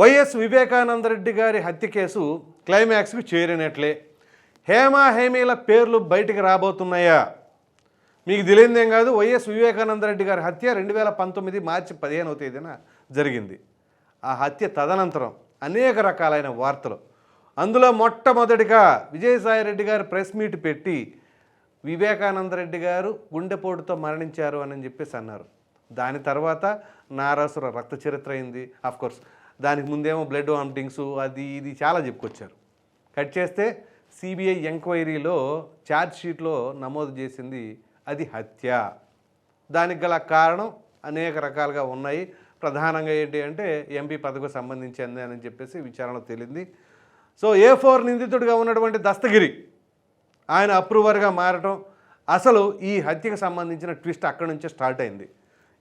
YS Vivekananda Reddy గారి హత్య case క్లైమాక్స్కి చేరినట్లే. Hema హేమీల పేర్లు బయటికి రాబోతున్నాయా? మీకు తెలియదేం కాదు వైఎస్ వివేకానంద రెడ్డి గారి హత్య రెండు వేల పంతొమ్మిది మార్చి పదిహేనవ తేదీన జరిగింది. ఆ హత్య తదనంతరం అనేక రకాలైన వార్తలు. అందులో మొట్టమొదటిగా విజయసాయి రెడ్డి గారు ప్రెస్ మీట్ పెట్టి వివేకానంద రెడ్డి గారు గుండెపోటుతో మరణించారు అని చెప్పేసి అన్నారు. దాని తర్వాత నారాసుర రక్త చరిత్ర అయింది కోర్స్ దానికి ముందేమో బ్లడ్ వామిటింగ్స్ అది ఇది చాలా చెప్పుకొచ్చారు. కట్ చేస్తే సిబిఐ ఎంక్వైరీలో ఛార్జ్ షీట్లో నమోదు చేసింది అది హత్య. దానికి గల కారణం అనేక రకాలుగా ఉన్నాయి. ప్రధానంగా ఏంటి అంటే ఎంపీ పదవికి సంబంధించింది అని చెప్పేసి విచారణ తేలింది. సో ఏ ఫోర్ నిందితుడిగా ఉన్నటువంటి దస్తగిరి ఆయన అప్రూవర్గా మారటం అసలు ఈ హత్యకు సంబంధించిన ట్విస్ట్ అక్కడి నుంచే స్టార్ట్ అయింది.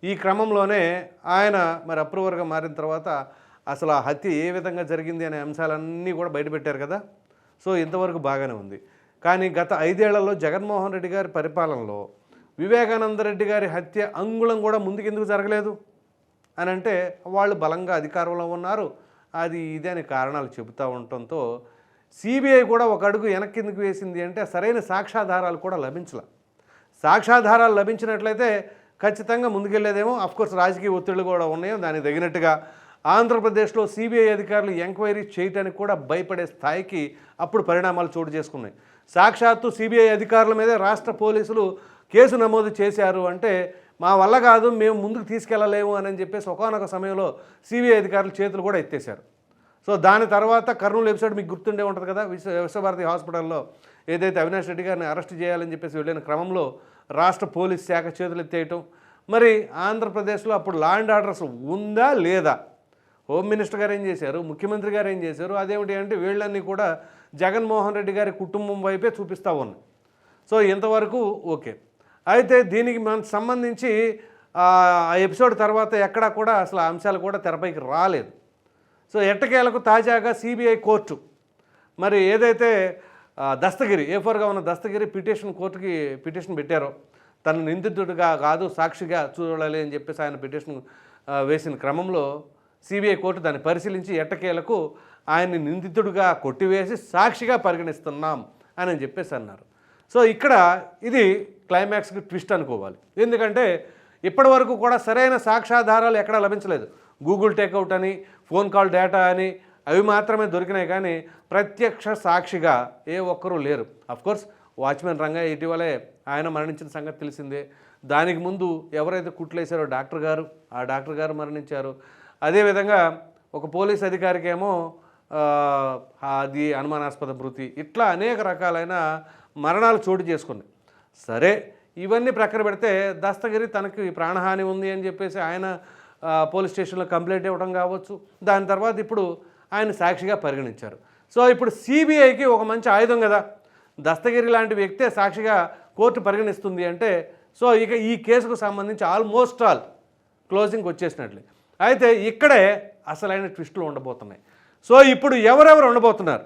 ఈ క్రమంలోనే ఆయన మరి అప్రూవర్గా మారిన తర్వాత అసలు ఆ హత్య ఏ విధంగా జరిగింది అనే అంశాలన్నీ కూడా బయటపెట్టారు కదా. సో ఇంతవరకు బాగానే ఉంది. కానీ గత ఐదేళ్ళలో జగన్మోహన్ రెడ్డి గారి పరిపాలనలో వివేకానంద రెడ్డి గారి హత్య అంగుళం కూడా ముందుకెందుకు జరగలేదు? అని అంటే వాళ్ళు బలంగా అధికారంలో ఉన్నారు. అది ఇదే అనే కారణాలు చెబుతూ ఉండటంతో సిబిఐ కూడా ఒక అడుగు వెనక్కిందుకు వేసింది అంటే సరైన సాక్ష్యాధారాలు కూడా లభించల. సాక్ష్యాధారాలు లభించినట్లయితే ఖచ్చితంగా ముందుకెళ్ళేదేమో. అఫ్కోర్స్ రాజకీయ ఒత్తిళ్ళు కూడా ఉన్నాయో. దానికి తగినట్టుగా ఆంధ్రప్రదేశ్లో సిబిఐ అధికారులు ఎంక్వైరీ చేయడానికి కూడా భయపడే స్థాయికి అప్పుడు పరిణామాలు చోటు చేసుకున్నాయి. సాక్షాత్తు సిబిఐ అధికారుల మీదే రాష్ట్ర పోలీసులు కేసు నమోదు చేశారు అంటే మా వల్ల కాదు మేము ముందుకు తీసుకెళ్ళలేము అని చెప్పేసి ఒకనొక సమయంలో సిబిఐ అధికారులు చేతులు కూడా ఎత్తేశారు. సో దాని తర్వాత కర్నూలు ఎపిసోడ్ మీకు గుర్తుండే ఉంటుంది కదా? విశ్వ విశ్వభారతి హాస్పిటల్లో ఏదైతే అవినాష్ రెడ్డి గారిని అరెస్ట్ చేయాలని చెప్పేసి వెళ్ళిన క్రమంలో రాష్ట్ర పోలీస్ శాఖ చేతులు ఎత్తేయటం. మరి ఆంధ్రప్రదేశ్లో అప్పుడు లా అండ్ ఆర్డర్స్ ఉందా లేదా? హోమ్ మినిస్టర్ గారు ఏం చేశారు? ముఖ్యమంత్రి గారు ఏం చేశారు? అదేమిటి అంటే వీళ్ళన్నీ కూడా జగన్మోహన్ రెడ్డి గారి కుటుంబం వైపే చూపిస్తూ ఉన్నాయి సో ఇంతవరకు ఓకే. అయితే దీనికి మనకు సంబంధించి ఆ ఎపిసోడ్ తర్వాత ఎక్కడా కూడా అసలు అంశాలు కూడా తెరపైకి రాలేదు. సో ఎట్టకేలకు తాజాగా సిబిఐ కోర్టు మరి ఏదైతే దస్తగిరి ఏ ఫోర్గా ఉన్న దస్తగిరి పిటిషన్ కోర్టుకి పిటిషన్ పెట్టారో తను నిందితుడిగా కాదు సాక్షిగా చూడాలి అని చెప్పేసి ఆయన పిటిషన్ వేసిన క్రమంలో సిబిఐ కోర్టు దాన్ని పరిశీలించి ఎట్టకేలకు ఆయన్ని నిందితుడిగా కొట్టివేసి సాక్షిగా పరిగణిస్తున్నాం అని చెప్పేసి అన్నారు. సో ఇక్కడ ఇది క్లైమాక్స్కి ట్విస్ట్ అనుకోవాలి. ఎందుకంటే ఇప్పటి వరకు కూడా సరైన సాక్ష్యాధారాలు ఎక్కడా లభించలేదు. గూగుల్ టేక్అవుట్ అని ఫోన్ కాల్ డేటా అని అవి మాత్రమే దొరికినాయి కానీ ప్రత్యక్ష సాక్షిగా ఏ ఒక్కరూ లేరు. అఫ్కోర్స్ వాచ్మెన్ రంగయ్య ఇటీవలే ఆయన మరణించిన సంగతి తెలిసిందే. దానికి ముందు ఎవరైతే కుట్లేశారో డాక్టర్ గారు ఆ డాక్టర్ గారు మరణించారు. అదేవిధంగా ఒక పోలీస్ అధికారికి ఏమో అది అనుమానాస్పద మృతి ఇట్లా అనేక రకాలైన మరణాలు చోటు చేసుకున్నాయి. సరే ఇవన్నీ ప్రక్కన పెడితే దస్తగిరి తనకి ప్రాణహాని ఉంది అని చెప్పేసి ఆయన పోలీస్ స్టేషన్లో కంప్లైంట్ ఇవ్వడం కావచ్చు. దాని తర్వాత ఇప్పుడు ఆయన సాక్షిగా పరిగణించారు. సో ఇప్పుడు సిబిఐకి ఒక మంచి ఆయుధం కదా. దస్తగిరి లాంటి వ్యక్తే సాక్షిగా కోర్టు పరిగణిస్తుంది అంటే సో ఇక ఈ కేసుకు సంబంధించి ఆల్మోస్ట్ ఆల్ క్లోజింగ్ వచ్చేసినట్లే. అయితే ఇక్కడే అసలైన ట్విస్టులు ఉండబోతున్నాయి. సో ఇప్పుడు ఎవరెవరు ఉండబోతున్నారు?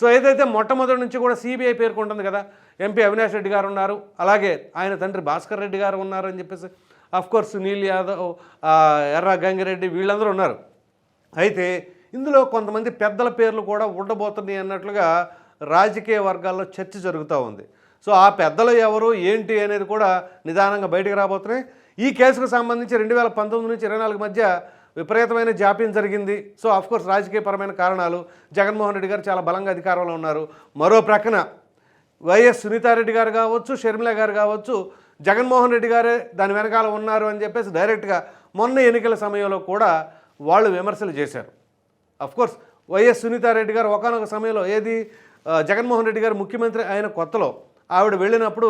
సో ఏదైతే మొట్టమొదటి నుంచి కూడా సిబిఐ పేర్కొంటుంది కదా ఎంపీ అవినాష్ రెడ్డి గారు ఉన్నారు అలాగే ఆయన తండ్రి భాస్కర్ రెడ్డి గారు ఉన్నారు అని చెప్పేసి కోర్స్ సునీల్ యాదవ్ ఎర్ర గంగిరెడ్డి వీళ్ళందరూ ఉన్నారు. అయితే ఇందులో కొంతమంది పెద్దల పేర్లు కూడా ఉండబోతున్నాయి అన్నట్లుగా రాజకీయ వర్గాల్లో చర్చ జరుగుతూ ఉంది. సో ఆ పెద్దలు ఎవరు ఏంటి అనేది కూడా నిదానంగా బయటకు రాబోతున్నాయి. ఈ కేసుకు సంబంధించి రెండు వేల పంతొమ్మిది నుంచి ఇరవై నాలుగు మధ్య విపరీతమైన జాప్యం జరిగింది. సో కోర్స్ రాజకీయపరమైన కారణాలు. జగన్మోహన్ రెడ్డి గారు చాలా బలంగా అధికారంలో ఉన్నారు. మరో ప్రక్కన వైఎస్ సునీతారెడ్డి గారు కావచ్చు షర్మిల గారు కావచ్చు జగన్మోహన్ రెడ్డి గారే దాని వెనకాల ఉన్నారు అని చెప్పేసి డైరెక్ట్గా మొన్న ఎన్నికల సమయంలో కూడా వాళ్ళు విమర్శలు చేశారు. కోర్స్ వైఎస్ సునీతారెడ్డి గారు ఒకనొక సమయంలో ఏది? జగన్మోహన్ రెడ్డి గారు ముఖ్యమంత్రి అయిన కొత్తలో ఆవిడ వెళ్ళినప్పుడు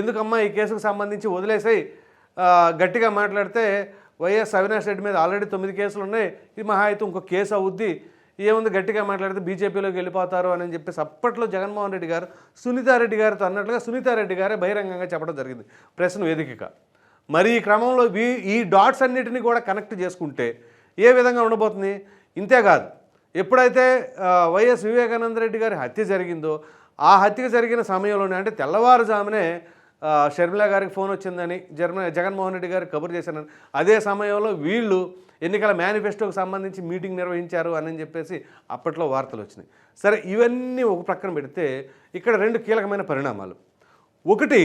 ఎందుకమ్మా ఈ కేసుకు సంబంధించి వదిలేసాయి? గట్టిగా మాట్లాడితే వైఎస్ అవినాష్ రెడ్డి మీద ఆల్రెడీ తొమ్మిది కేసులు ఉన్నాయి. ఇది మహా అయితే ఇంకో కేసు అవుద్ది. ఏముంది గట్టిగా మాట్లాడితే బీజేపీలోకి వెళ్ళిపోతారు అని చెప్పేసి అప్పట్లో జగన్మోహన్ రెడ్డి గారు సునీతారెడ్డి గారితో అన్నట్లుగా సునీతారెడ్డి గారే బహిరంగంగా చెప్పడం జరిగింది ప్రశ్న వేదికగా. మరి ఈ క్రమంలో వీ ఈ డాట్స్ అన్నిటిని కూడా కనెక్ట్ చేసుకుంటే ఏ విధంగా ఉండబోతుంది? ఇంతేకాదు ఎప్పుడైతే వైఎస్ వివేకానంద రెడ్డి గారి హత్య జరిగిందో ఆ హత్య జరిగిన సమయంలోనే అంటే తెల్లవారుజామునే షర్మిల గారికి ఫోన్ వచ్చిందని జర్మ జగన్మోహన్ రెడ్డి గారికి కబురు చేశానని. అదే సమయంలో వీళ్ళు ఎన్నికల మేనిఫెస్టోకి సంబంధించి మీటింగ్ నిర్వహించారు అని చెప్పేసి అప్పట్లో వార్తలు వచ్చినాయి. సరే ఇవన్నీ ఒక ప్రక్కన పెడితే ఇక్కడ రెండు కీలకమైన పరిణామాలు. ఒకటి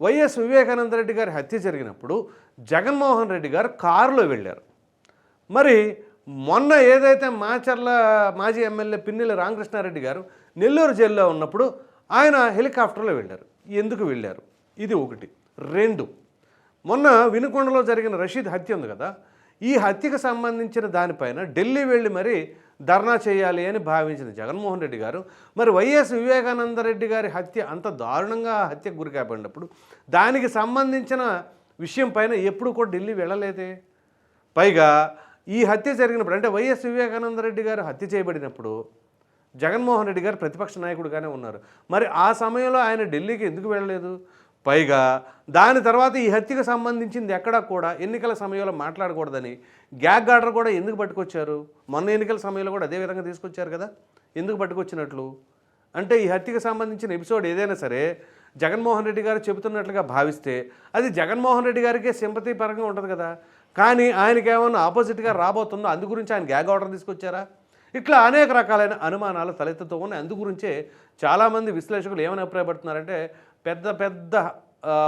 వైఎస్ వివేకానంద రెడ్డి గారి హత్య జరిగినప్పుడు జగన్మోహన్ రెడ్డి గారు కారులో వెళ్ళారు. మరి మొన్న ఏదైతే మాచర్ల మాజీ ఎమ్మెల్యే పిన్నెల రామకృష్ణారెడ్డి గారు నెల్లూరు జైల్లో ఉన్నప్పుడు ఆయన హెలికాప్టర్లో వెళ్ళారు. ఎందుకు వెళ్ళారు? ఇది ఒకటి. రెండు మొన్న వినుకొండలో జరిగిన రషీద్ హత్య ఉంది కదా ఈ హత్యకు సంబంధించిన దానిపైన ఢిల్లీ వెళ్ళి మరి ధర్నా చేయాలి అని భావించిన జగన్మోహన్ రెడ్డి గారు. మరి వైఎస్ వివేకానంద రెడ్డి గారి హత్య అంత దారుణంగా ఆ హత్యకు గురి కాబడినప్పుడు దానికి సంబంధించిన విషయం పైన ఎప్పుడు కూడా ఢిల్లీ వెళ్ళలేదే. పైగా ఈ హత్య జరిగినప్పుడు అంటే వైఎస్ వివేకానంద రెడ్డి గారు హత్య చేయబడినప్పుడు జగన్మోహన్ రెడ్డి గారు ప్రతిపక్ష నాయకుడుగానే ఉన్నారు. మరి ఆ సమయంలో ఆయన ఢిల్లీకి ఎందుకు వెళ్ళలేదు? పైగా దాని తర్వాత ఈ హత్యకు సంబంధించింది ఎక్కడా కూడా ఎన్నికల సమయంలో మాట్లాడకూడదని గ్యాగ్ ఆర్డర్ కూడా ఎందుకు పట్టుకొచ్చారు? మొన్న ఎన్నికల సమయంలో కూడా అదే విధంగా తీసుకొచ్చారు కదా? ఎందుకు పట్టుకొచ్చినట్లు? అంటే ఈ హత్యకు సంబంధించిన ఎపిసోడ్ ఏదైనా సరే జగన్మోహన్ రెడ్డి గారు చెబుతున్నట్లుగా భావిస్తే అది జగన్మోహన్ రెడ్డి గారికే సింపతి పరంగా ఉంటుంది కదా. కానీ ఆయనకి ఏమన్నా ఆపోజిట్గా రాబోతుందో అందు గురించి ఆయన గ్యాగ్ ఆర్డర్ తీసుకొచ్చారా? ఇట్లా అనేక రకాలైన అనుమానాలు తలెత్తుతూ ఉన్నాయి. అందు గురించే చాలామంది విశ్లేషకులు ఏమని అభిప్రాయపడుతున్నారంటే పెద్ద పెద్ద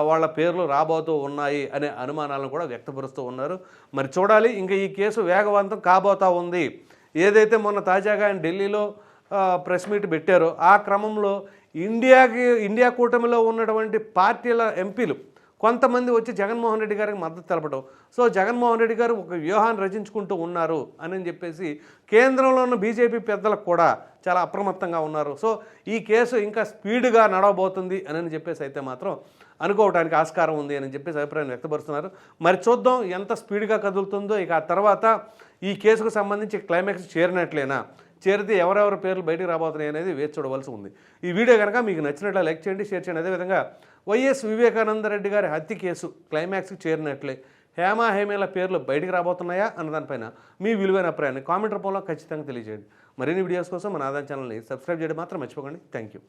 వాళ్ళ పేర్లు రాబోతూ ఉన్నాయి అనే అనుమానాలను కూడా వ్యక్తపరుస్తూ ఉన్నారు. మరి చూడాలి ఇంకా ఈ కేసు వేగవంతం కాబోతా ఉంది. ఏదైతే మొన్న తాజాగా ఆయన ఢిల్లీలో ప్రెస్ మీట్ పెట్టారో ఆ క్రమంలో ఇండియాకి ఇండియా కూటమిలో ఉన్నటువంటి పార్టీల ఎంపీలు కొంతమంది వచ్చి జగన్మోహన్ రెడ్డి గారికి మద్దతు తెలపడం. సో జగన్మోహన్ రెడ్డి గారు ఒక వ్యూహాన్ని రచించుకుంటూ ఉన్నారు అని చెప్పేసి కేంద్రంలో ఉన్న బీజేపీ పెద్దలకు కూడా చాలా అప్రమత్తంగా ఉన్నారు. సో ఈ కేసు ఇంకా స్పీడ్గా నడవబోతుంది అని చెప్పేసి అయితే మాత్రం అనుకోవడానికి ఆస్కారం ఉంది అని చెప్పేసి అభిప్రాయం వ్యక్తపరుస్తున్నారు. మరి చూద్దాం ఎంత స్పీడ్గా కదులుతుందో. ఇక ఆ తర్వాత ఈ కేసుకు సంబంధించి క్లైమాక్స్ చేరినట్లేనా? చేరితే ఎవరెవరి పేర్లు బయటికి రాబోతున్నాయి అనేది వేచి చూడవలసి ఉంది. ఈ వీడియో కనుక మీకు నచ్చినట్లు లైక్ చేయండి షేర్ చేయండి. అదేవిధంగా వైఎస్ వివేకానంద రెడ్డి గారి హత్య కేసు క్లైమాక్స్కి చేరినట్లే హేమ హేమేల పేర్లు బయటికి రాబోతున్నాయా అన్న దానిపైన మీ విలువైన అభిప్రాయాన్ని కామెంట్ రూపంలో ఖచ్చితంగా తెలియజేయండి. మరిన్ని వీడియోస్ కోసం మన ఆదాయం ఛానల్ని సబ్స్క్రైబ్ చేయడం మాత్రం మర్చిపోకండి. Thank you